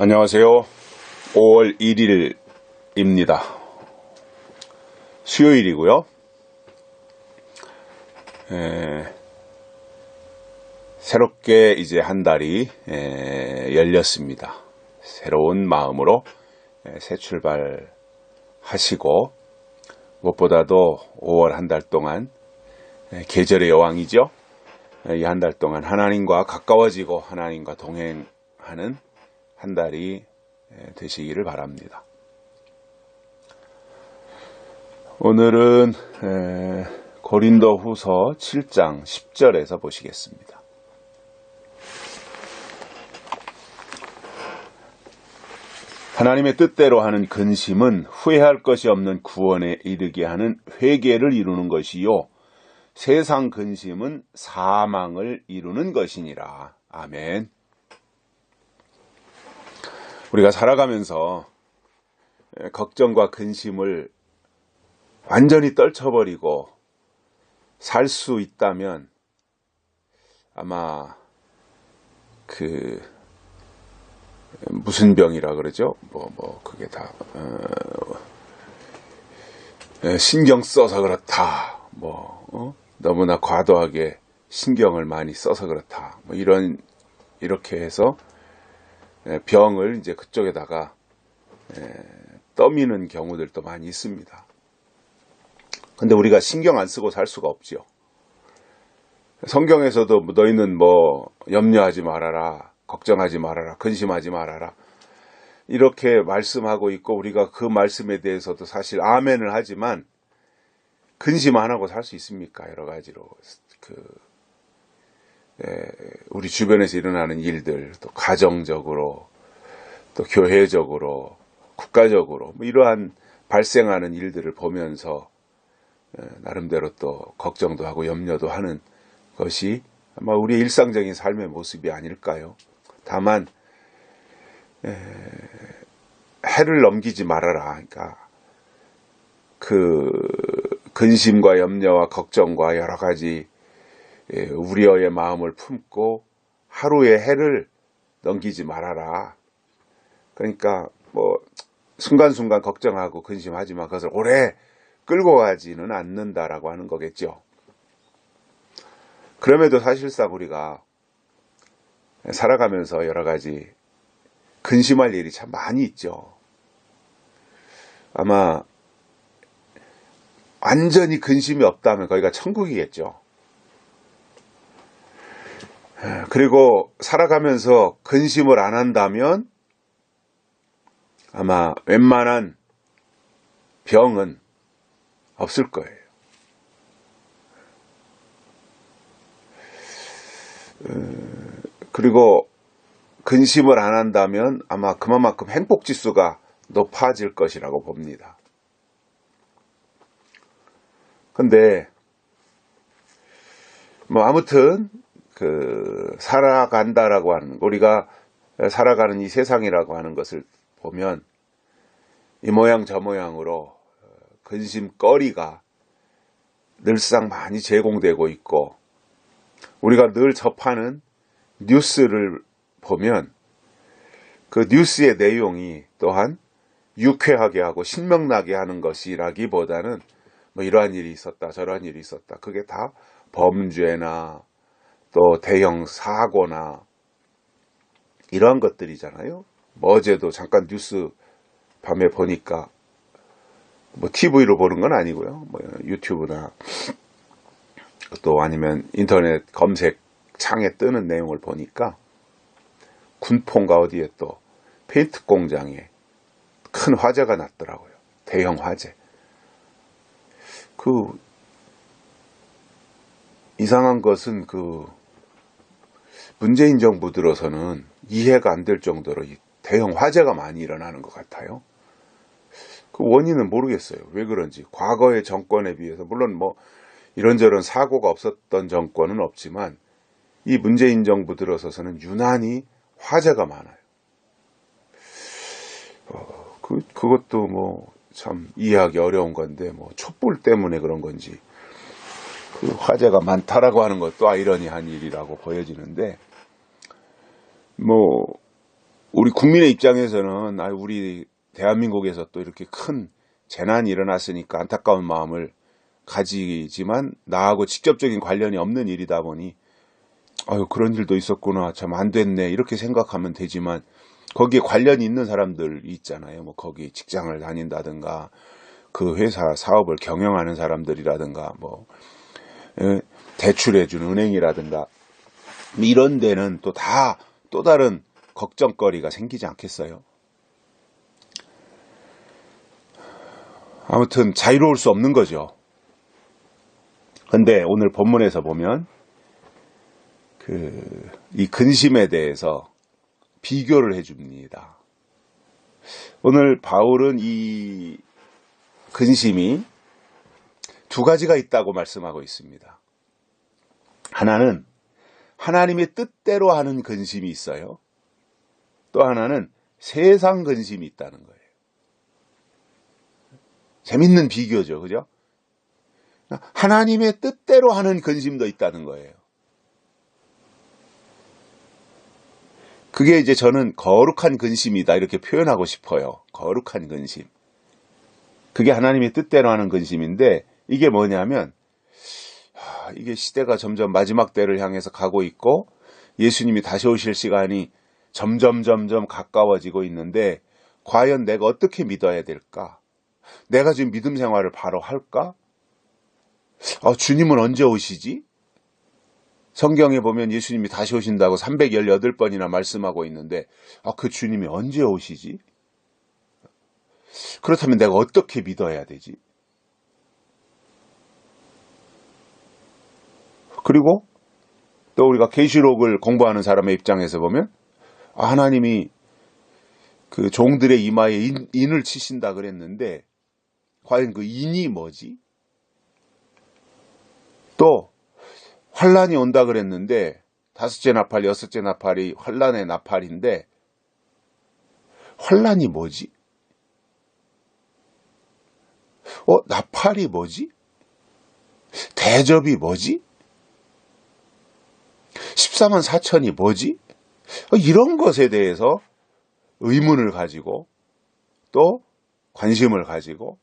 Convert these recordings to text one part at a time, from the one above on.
안녕하세요. 5월 1일입니다. 수요일이고요. 에, 새롭게 이제 한 달이 에, 열렸습니다. 새로운 마음으로 에, 새 출발 하시고 무엇보다도 5월 한 달 동안 에, 계절의 여왕이죠. 이 한 달 동안 하나님과 가까워지고 하나님과 동행하는 한 달이 에, 되시기를 바랍니다. 오늘은 에, 고린도 후서 7장 10절에서 보시겠습니다. 하나님의 뜻대로 하는 근심은 후회할 것이 없는 구원에 이르게 하는 회개를 이루는 것이요. 세상 근심은 사망을 이루는 것이니라. 아멘. 우리가 살아가면서 걱정과 근심을 완전히 떨쳐버리고 살 수 있다면 아마 그 무슨 병이라 그러죠? 뭐뭐 그게 다 어, 신경 써서 그렇다. 뭐 어? 너무나 과도하게 신경을 많이 써서 그렇다. 뭐 이런 이렇게 해서 병을 이제 그쪽에다가 떠미는 경우들도 많이 있습니다. 근데 우리가 신경 안 쓰고 살 수가 없죠. 성경에서도 너희는 뭐 염려하지 말아라, 걱정하지 말아라, 근심하지 말아라. 이렇게 말씀하고 있고 우리가 그 말씀에 대해서도 사실 아멘을 하지만 근심 안 하고 살 수 있습니까? 여러 가지로 그 우리 주변에서 일어나는 일들, 또 가정적으로, 또 교회적으로, 국가적으로, 뭐 이러한 발생하는 일들을 보면서 나름대로 또 걱정도 하고 염려도 하는 것이 아마 우리의 일상적인 삶의 모습이 아닐까요? 다만 해를 넘기지 말아라. 그러니까 그 근심과 염려와 걱정과 여러 가지 우려의 마음을 품고 하루의 해를 넘기지 말아라. 그러니까 뭐 순간순간 걱정하고 근심하지만 그것을 오래 끌고 가지는 않는다라고 하는 거겠죠. 그럼에도 사실상 우리가 살아가면서 여러 가지 근심할 일이 참 많이 있죠. 아마 완전히 근심이 없다면 거기가 천국이겠죠. 그리고 살아가면서 근심을 안 한다면 아마 웬만한 병은 없을 거예요. 그리고 근심을 안 한다면 아마 그만큼 행복 지수가 높아질 것이라고 봅니다. 근데 뭐 아무튼 그 살아간다라고 하는 우리가 살아가는 이 세상이라고 하는 것을 보면 이 모양 저 모양으로 근심거리가 늘상 많이 제공되고 있고 우리가 늘 접하는 뉴스를 보면 그 뉴스의 내용이 또한 유쾌하게 하고 신명나게 하는 것이라기보다는 뭐 이러한 일이 있었다 저러한 일이 있었다 그게 다 범죄나 또 대형 사고나 이러한 것들이잖아요. 뭐 어제도 잠깐 뉴스 밤에 보니까 뭐 TV로 보는 건 아니고요. 뭐 유튜브나 또 아니면 인터넷 검색 창에 뜨는 내용을 보니까 군포인가 어디에 또 페인트 공장에 큰 화재가 났더라고요. 대형 화재. 그 이상한 것은 그 문재인 정부 들어서는 이해가 안 될 정도로 대형 화재가 많이 일어나는 것 같아요. 그 원인은 모르겠어요. 왜 그런지. 과거의 정권에 비해서, 물론 뭐 이런저런 사고가 없었던 정권은 없지만 이 문재인 정부 들어서서는 유난히 화재가 많아요. 어, 그, 그것도 뭐 참 이해하기 어려운 건데, 뭐 촛불 때문에 그런 건지, 그 화재가 많다라고 하는 것도 아이러니한 일이라고 보여지는데, 뭐, 우리 국민의 입장에서는 아 우리 대한민국에서 또 이렇게 큰 재난이 일어났으니까 안타까운 마음을 가지지만 나하고 직접적인 관련이 없는 일이다 보니 아유 그런 일도 있었구나. 참 안 됐네. 이렇게 생각하면 되지만 거기에 관련이 있는 사람들 있잖아요. 뭐 거기 직장을 다닌다든가 그 회사 사업을 경영하는 사람들이라든가 뭐 에, 대출해주는 은행이라든가 이런 데는 또 다 또 다른 걱정거리가 생기지 않겠어요? 아무튼 자유로울 수 없는 거죠. 근데 오늘 본문에서 보면 그 이 근심에 대해서 비교를 해 줍니다. 오늘 바울은 이 근심이 두 가지가 있다고 말씀하고 있습니다. 하나는 하나님의 뜻대로 하는 근심이 있어요. 또 하나는 세상 근심이 있다는 거예요. 재밌는 비교죠. 그죠? 하나님의 뜻대로 하는 근심도 있다는 거예요. 그게 이제 저는 거룩한 근심이다 이렇게 표현하고 싶어요. 거룩한 근심. 그게 하나님의 뜻대로 하는 근심인데 이게 뭐냐면 이게 시대가 점점 마지막 때를 향해서 가고 있고 예수님이 다시 오실 시간이 점점 점점 가까워지고 있는데 과연 내가 어떻게 믿어야 될까? 내가 지금 믿음 생활을 바로 할까? 아, 주님은 언제 오시지? 성경에 보면 예수님이 다시 오신다고 318번이나 말씀하고 있는데 아, 그 주님이 언제 오시지? 그렇다면 내가 어떻게 믿어야 되지? 그리고 또 우리가 계시록을 공부하는 사람의 입장에서 보면 아, 하나님이 그 종들의 이마에 인, 인을 치신다 그랬는데 과연 그 인이 뭐지? 또 환란이 온다 그랬는데 다섯째 나팔, 여섯째 나팔이 환란의 나팔인데 환란이 뭐지? 어, 나팔이 뭐지? 대접이 뭐지? 14만 4천이 뭐지? 어, 이런 것에 대해서 의문을 가지고 또 관심을 가지고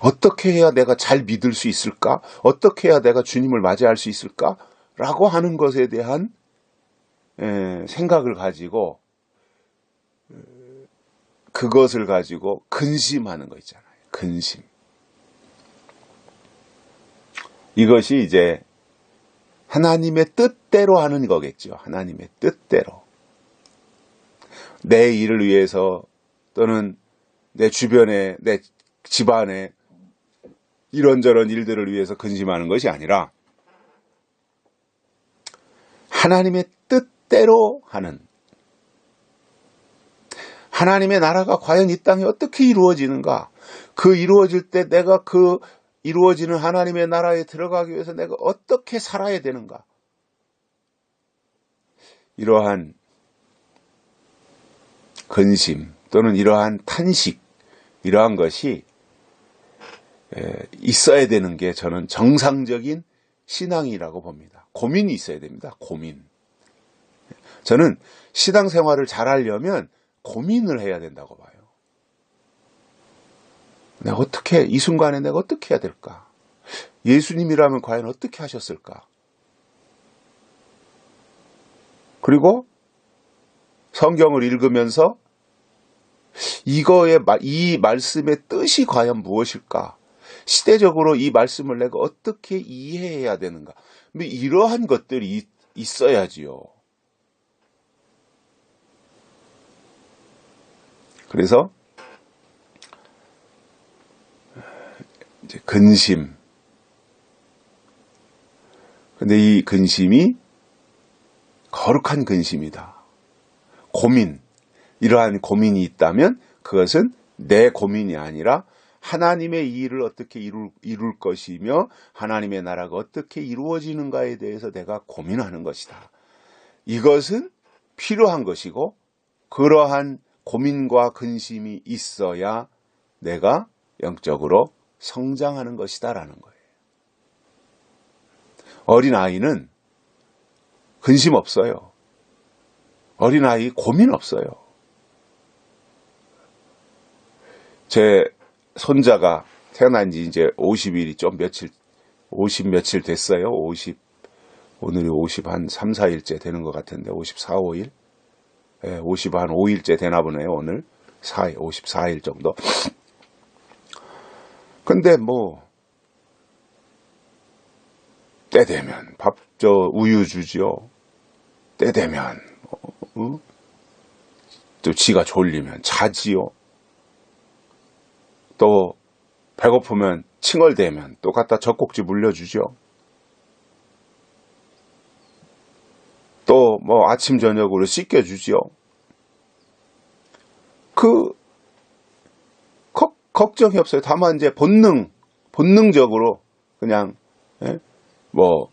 어떻게 해야 내가 잘 믿을 수 있을까? 어떻게 해야 내가 주님을 맞이할 수 있을까? 라고 하는 것에 대한 생각을 가지고 그것을 가지고 근심하는 거 있잖아요. 근심. 이것이 이제 하나님의 뜻대로 하는 거겠죠. 하나님의 뜻대로. 내 일을 위해서 또는 내 주변에, 내 집안에 이런저런 일들을 위해서 근심하는 것이 아니라 하나님의 뜻대로 하는 하나님의 나라가 과연 이 땅에 어떻게 이루어지는가? 그 이루어질 때 내가 그 이루어지는 하나님의 나라에 들어가기 위해서 내가 어떻게 살아야 되는가? 이러한 근심 또는 이러한 탄식, 이러한 것이 있어야 되는 게 저는 정상적인 신앙이라고 봅니다. 고민이 있어야 됩니다. 고민. 저는 신앙 생활을 잘 하려면 고민을 해야 된다고 봐요. 내가 어떻게, 이 순간에 내가 어떻게 해야 될까? 예수님이라면 과연 어떻게 하셨을까? 그리고 성경을 읽으면서 이거의, 이 말씀의 뜻이 과연 무엇일까? 시대적으로 이 말씀을 내가 어떻게 이해해야 되는가? 뭐 이러한 것들이 있어야지요. 그래서 이제 근심. 근데 이 근심이 거룩한 근심이다. 고민. 이러한 고민이 있다면 그것은 내 고민이 아니라 하나님의 일을 어떻게 이룰, 이룰 것이며 하나님의 나라가 어떻게 이루어지는가에 대해서 내가 고민하는 것이다. 이것은 필요한 것이고 그러한 고민과 근심이 있어야 내가 영적으로 성장하는 것이다라는 거예요. 어린 아이는 근심 없어요. 어린아이 고민 없어요. 제 손자가 태어난 지 이제 50일이 좀 며칠, 50 며칠 됐어요. 50, 오늘이 50 한 3, 4일째 되는 것 같은데, 54, 5일? 예, 50 한 5일째 되나 보네요, 오늘. 4일, 54일 정도. 근데 뭐, 때 되면 밥, 저, 우유 주지요. 때 되면, 어? 또 지가 졸리면 자지요. 또, 배고프면 칭얼대면 또 갖다 젖꼭지 물려주죠. 또 뭐 아침 저녁으로 씻겨주지요. 그 걱, 걱정이 없어요. 다만 이제 본능 본능적으로 그냥 예? 뭐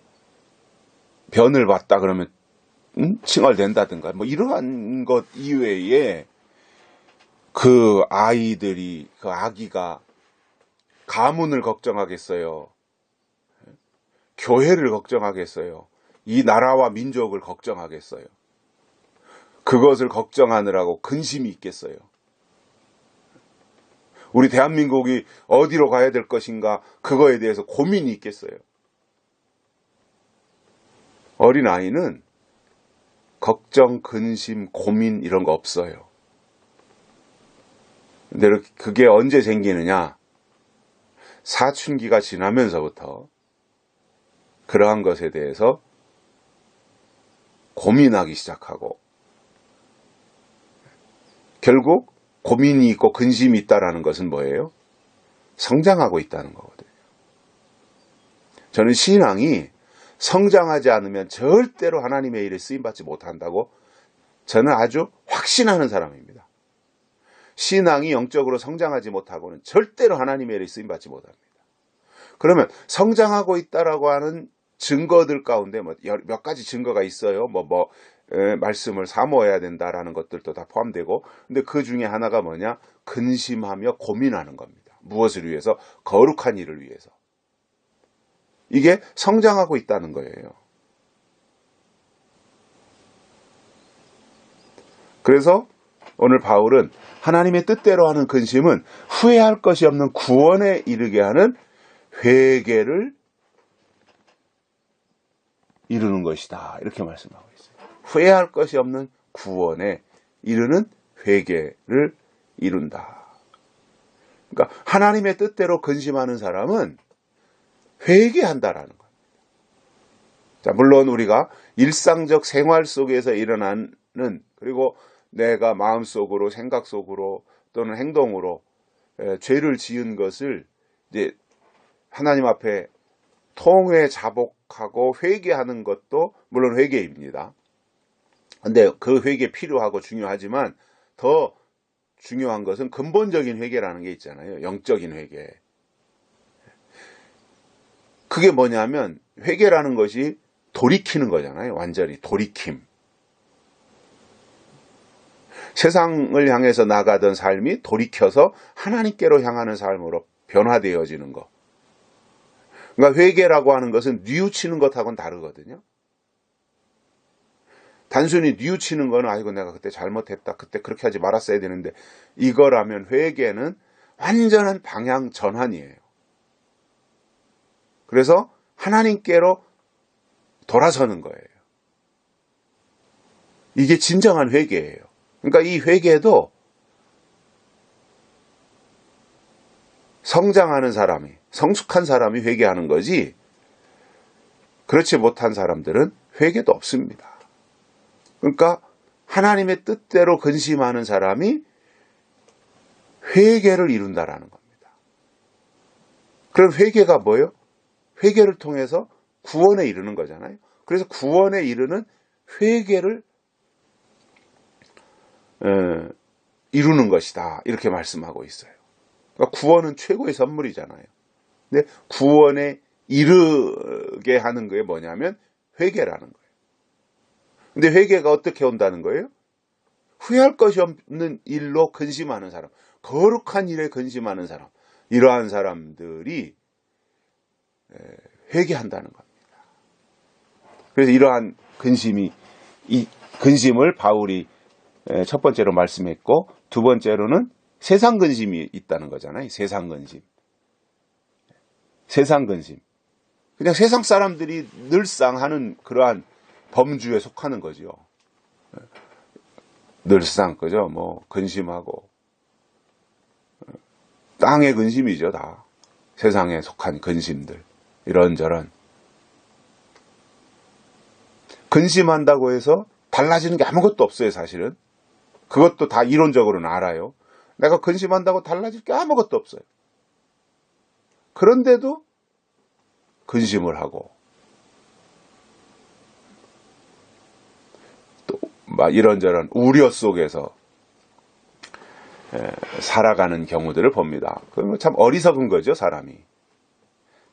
변을 봤다 그러면 음? 칭얼댄다든가 뭐 이러한 것 이외에 그 아이들이 그 아기가 가문을 걱정하겠어요. 교회를 걱정하겠어요. 이 나라와 민족을 걱정하겠어요. 그것을 걱정하느라고 근심이 있겠어요. 우리 대한민국이 어디로 가야 될 것인가 그거에 대해서 고민이 있겠어요. 어린 아이는 걱정, 근심, 고민 이런 거 없어요. 근데 그게 언제 생기느냐? 사춘기가 지나면서부터 그러한 것에 대해서 고민하기 시작하고 결국 고민이 있고 근심이 있다라는 것은 뭐예요? 성장하고 있다는 거거든요. 저는 신앙이 성장하지 않으면 절대로 하나님의 일에 쓰임받지 못한다고 저는 아주 확신하는 사람입니다. 신앙이 영적으로 성장하지 못하고는 절대로 하나님의 일에 쓰임받지 못합니다. 그러면 성장하고 있다라고 하는 증거들 가운데 뭐 몇 가지 증거가 있어요. 뭐, 뭐, 에, 말씀을 사모해야 된다라는 것들도 다 포함되고, 근데 그 중에 하나가 뭐냐? 근심하며 고민하는 겁니다. 무엇을 위해서? 거룩한 일을 위해서. 이게 성장하고 있다는 거예요. 그래서 오늘 바울은 하나님의 뜻대로 하는 근심은 후회할 것이 없는 구원에 이르게 하는 회개를 이루는 것이다. 이렇게 말씀하고. 후회할 것이 없는 구원에 이르는 회개를 이룬다. 그러니까 하나님의 뜻대로 근심하는 사람은 회개한다라는 겁니다. 자, 물론 우리가 일상적 생활 속에서 일어나는 그리고 내가 마음속으로 생각 속으로 또는 행동으로 죄를 지은 것을 이제 하나님 앞에 통회 자복하고 회개하는 것도 물론 회개입니다. 근데 그 회개 필요하고 중요하지만 더 중요한 것은 근본적인 회개라는 게 있잖아요. 영적인 회개. 그게 뭐냐면 회개라는 것이 돌이키는 거잖아요. 완전히 돌이킴. 세상을 향해서 나가던 삶이 돌이켜서 하나님께로 향하는 삶으로 변화되어지는 것. 그러니까 회개라고 하는 것은 뉘우치는 것하고는 다르거든요. 단순히 뉘우치는 거는 아이고 내가 그때 잘못했다. 그때 그렇게 하지 말았어야 되는데 이거라면 회개는 완전한 방향 전환이에요. 그래서 하나님께로 돌아서는 거예요. 이게 진정한 회개예요. 그러니까 이 회개도 성장하는 사람이, 성숙한 사람이 회개하는 거지, 그렇지 못한 사람들은 회개도 없습니다. 그러니까 하나님의 뜻대로 근심하는 사람이 회개를 이룬다라는 겁니다. 그럼 회개가 뭐예요? 회개를 통해서 구원에 이르는 거잖아요. 그래서 구원에 이르는 회개를 에, 이루는 것이다. 이렇게 말씀하고 있어요. 그러니까 구원은 최고의 선물이잖아요. 근데 구원에 이르게 하는 게 뭐냐면 회개라는 거예요. 근데 회개가 어떻게 온다는 거예요? 후회할 것이 없는 일로 근심하는 사람, 거룩한 일에 근심하는 사람, 이러한 사람들이 회개한다는 겁니다. 그래서 이러한 근심이 이 근심을 바울이 에, 첫 번째로 말씀했고 두 번째로는 세상 근심이 있다는 거잖아요. 세상 근심. 세상 근심. 그냥 세상 사람들이 늘상 하는 그러한 범주에 속하는 거죠. 늘상 그죠? 뭐 근심하고 땅의 근심이죠, 다. 세상에 속한 근심들. 이런저런. 근심한다고 해서 달라지는 게 아무것도 없어요, 사실은. 그것도 다 이론적으로는 알아요. 내가 근심한다고 달라질 게 아무것도 없어요. 그런데도 근심을 하고 막 이런저런 우려 속에서 에, 살아가는 경우들을 봅니다. 그러면 참 어리석은 거죠, 사람이.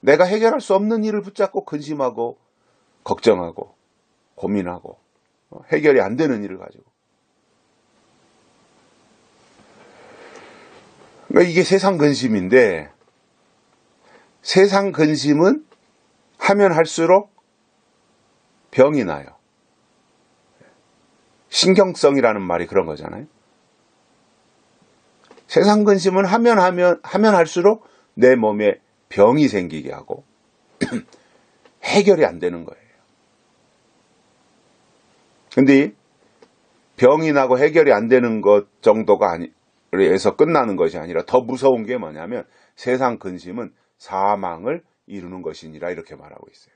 내가 해결할 수 없는 일을 붙잡고 근심하고 걱정하고 고민하고 어, 해결이 안 되는 일을 가지고 그러니까 이게 세상 근심인데 세상 근심은 하면 할수록 병이 나요. 신경성이라는 말이 그런 거잖아요. 세상 근심은 하면 하면 하면 할수록 내 몸에 병이 생기게 하고 해결이 안 되는 거예요. 근데 병이 나고 해결이 안 되는 것 정도가 아니, 에서 끝나는 것이 아니라 더 무서운 게 뭐냐면 세상 근심은 사망을 이루는 것이니라 이렇게 말하고 있어요.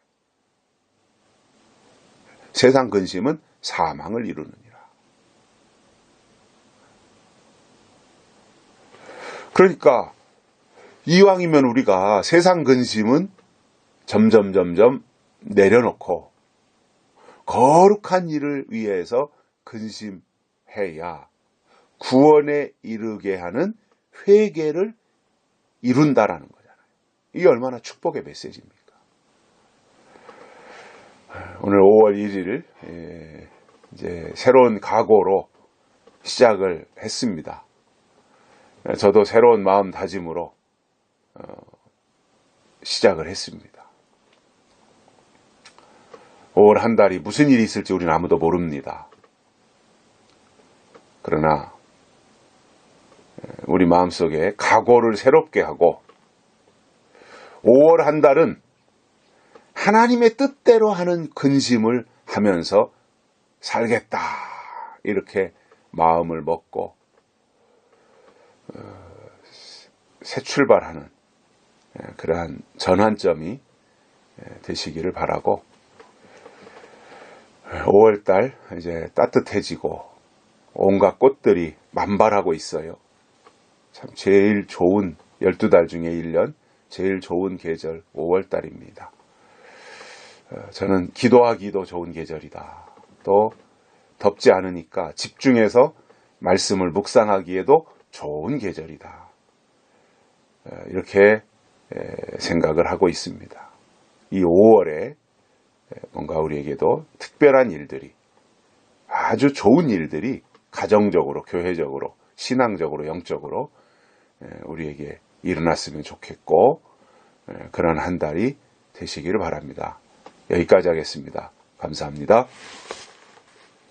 세상 근심은 사망을 이루느니라. 그러니까 이왕이면 우리가 세상 근심은 점점 점점 내려놓고 거룩한 일을 위해서 근심해야 구원에 이르게 하는 회개를 이룬다라는 거잖아요. 이게 얼마나 축복의 메시지입니까? 오늘 5월 1일 예, 이제 새로운 각오로 시작을 했습니다. 저도 새로운 마음 다짐으로 어, 시작을 했습니다. 5월 한 달이 무슨 일이 있을지 우리는 아무도 모릅니다. 그러나 우리 마음속에 각오를 새롭게 하고 5월 한 달은 하나님의 뜻대로 하는 근심을 하면서 살겠다. 이렇게 마음을 먹고 어, 새 출발하는 그러한 전환점이 되시기를 바라고 5월 달 이제 따뜻해지고 온갖 꽃들이 만발하고 있어요. 참 제일 좋은 12달 중에 1년 제일 좋은 계절 5월 달입니다. 어, 저는 기도하기도 좋은 계절이다. 또 덥지 않으니까 집중해서 말씀을 묵상하기에도 좋은 계절이다. 어, 이렇게 생각을 하고 있습니다. 이 5월에 뭔가 우리에게도 특별한 일들이 아주 좋은 일들이 가정적으로, 교회적으로, 신앙적으로, 영적으로 우리에게 일어났으면 좋겠고 그런 한 달이 되시기를 바랍니다. 여기까지 하겠습니다. 감사합니다.